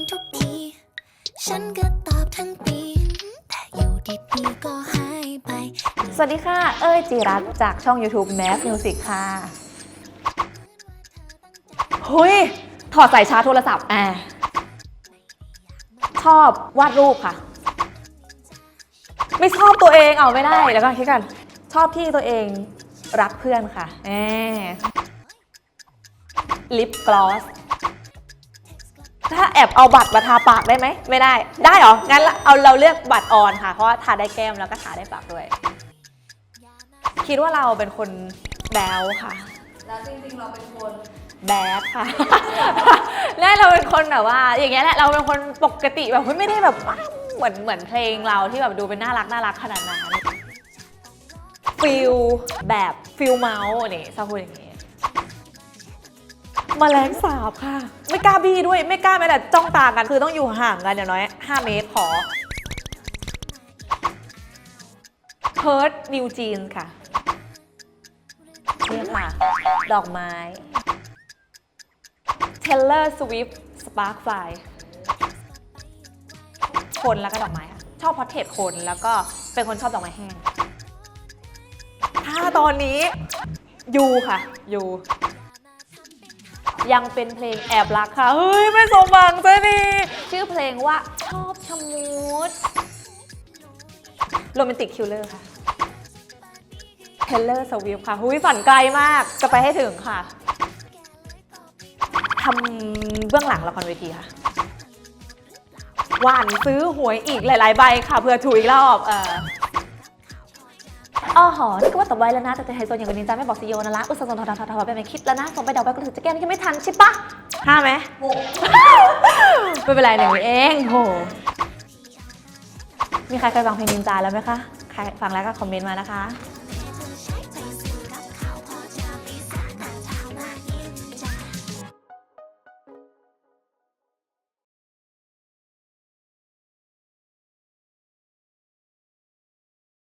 อนทุกที ฉันก็ตอบทั้งปี แต่อยู่ดีๆก็หายไปสวัสดีค่ะ เอ้ยจิรัตน์จากช่อง YouTube Mass Music ค่ะหุยถอดสายชาร์จโทรศัพท์แอ่าชอบวาดรูปค่ะ ไม่ชอบตัวเองเอาไม่ได้แล้วก็คิดกัน ชอบที่ตัวเองรักเพื่อนค่ะแหมลิปกลอส ถ้าแอบเอาบัตรมาทาปากได้ไหม ไม่ได้ ได้เหรอ งั้นเอาเราเลือกบัตรออนค่ะ เพราะว่าทาได้แก้มแล้วก็ทาได้ปากด้วย คิดว่าเราเป็นคนแบลค่ะ แล้วจริงๆเราเป็นคนแบดค่ะและเราเป็นคนแบบว่า อย่างเงี้ยแหละ เราเป็นคนปกติแบบไม่ได้แบบว้าวเหมือนเหมือนเพลงเราที่แบบดูเป็นน่ารักน่ารักขนาดนั้นฟิลแบบฟิลเมาส์นี่ชอบพูดอย่างงี้ มแมลงสาบค่ะ ไม่กล้าบี้ด้วยไม่กล้าแม้แต่จ้องตากันคือต้องอยู่ห่างกันอย่างน้อย 5 เมตรขอเพิร์ดนิวจีนค่ะนี่ค่ะ ดอกไม้ Taylor Swift Sparkfly คนแล้วก็ดอกไม้ค่ะชอบพอร์เทรตคนแล้วก็เป็นคนชอบดอกไม้แห้ง ถ้าตอนนี้ยูค่ะยู ยังเป็นเพลงแอบรักค่ะ เฮ้ย ไม่สมหวังซะนี่ชื่อเพลงว่าชอบชะมุดโรแมนติกคิลเลอร์ค่ะเทเลอร์สวิฟค่ะ หุยฝันไกลมาก จะไปให้ถึงค่ะทำเบื้องหลังละครเวทีค่ะหวานซื้อหวยอีกหลาย ๆ ใบค่ะเพื่อถูกอีกรอบเออ อ๋อหอนี่ก็ว่าต่ไวแล้วนะแต่ไฮโซอย่างกว่านี้จ้าไม่บอกซีโอนะละอุตส่าห์ส่งทอทอทอทอไปไม่คิดแล้วนะส่งไปเดาไปก็ถือจะแก้นี่ยังไม่ทันใช่ปะห้าไหมไม่เป็นไรหนึ่งเองโหมีใครเคยฟังเพลงนินจาแล้วไหมคะ ใครฟังแล้วก็คอมเมนต์มานะคะ